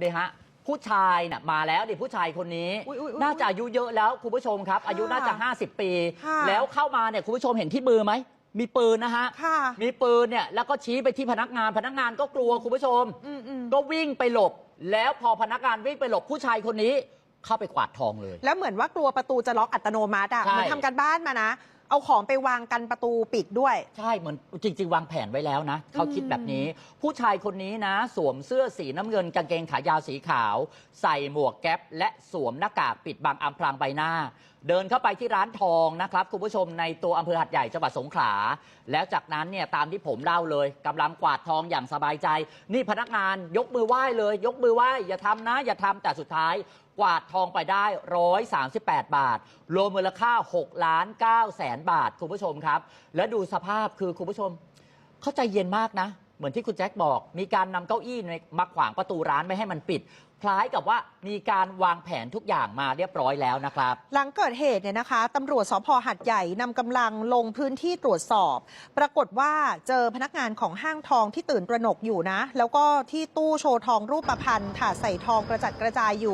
เดฮะ ผู้ชายน่ะมาแล้วดิผู้ชายคนนี้ อุ๊ยอุ๊ยอุ๊ยน่าจะอายุเยอะแล้วคุณผู้ชมครับ อายุน่าจะ 50 ปี ค่ะ แล้วเข้ามาเนี่ยคุณผู้ชมเห็นที่มือไหม มีปืนนะฮะ ค่ะ มีปืนเนี่ยแล้วก็ชี้ไปที่พนักงานพนักงานก็กลัวคุณผู้ชม อืมอืมก็วิ่งไปหลบ แล้วพอพนักงานวิ่งไปหลบผู้ชายคนนี้เข้าไปกวาดทองเลย แล้วเหมือนว่ากลัวประตูจะล็อกอัตโนมัติอะ ใช่ เหมือนทำกันบ้านมานะ เอาของไปวางกันประตูปิดด้วย ใช่เหมือนจริง ๆ วางแผนไว้แล้วนะเขาคิดแบบนี้ ผู้ชายคนนี้นะ สวมเสื้อสีน้ำเงินกางเกงขายาวสีขาว ใส่หมวกแก๊ป และสวมหน้ากากปิดบังอำพรางใบหน้า เดินเข้าไปที่ร้านทองนะครับคุณผู้ชมในตัวอำเภอหัดใหญ่จังหวัดสงขลาแล้วจากนั้นเนี่ยตามที่ผมเล่าเลยกำลังกวาดทองอย่างสบายใจ นี่พนักงานยกมือไหว้เลย ยกมือไหว้อย่าทำนะ อย่าทำแต่สุดท้าย กวาดทองไปได้ 138 บาท รวมมูลค่า6ล้าน9แสนบาท คุณผู้ชมครับ แล้วดูสภาพคือคุณผู้ชม เข้าใจเย็นมากนะ เหมือนที่คุณแจ็คบอก มีการนำเก้าอี้มาขวางประตูร้านไม่ให้มันปิด คล้ายกับว่ามีการวางแผนทุกอย่างมาเรียบร้อยแล้วนะครับ หลังเกิดเหตุเนี่ยนะคะตำรวจสพหัดใหญ่นำกำลังลงพื้นที่ตรวจสอบ ปรากฏว่าเจอพนักงานของห้างทองที่ตื่นตระหนกอยู่นะ แล้วก็ที่ตู้โชว์ทองรูปประพันธ์ถาดใส่ทองกระจัดกระจายอยู่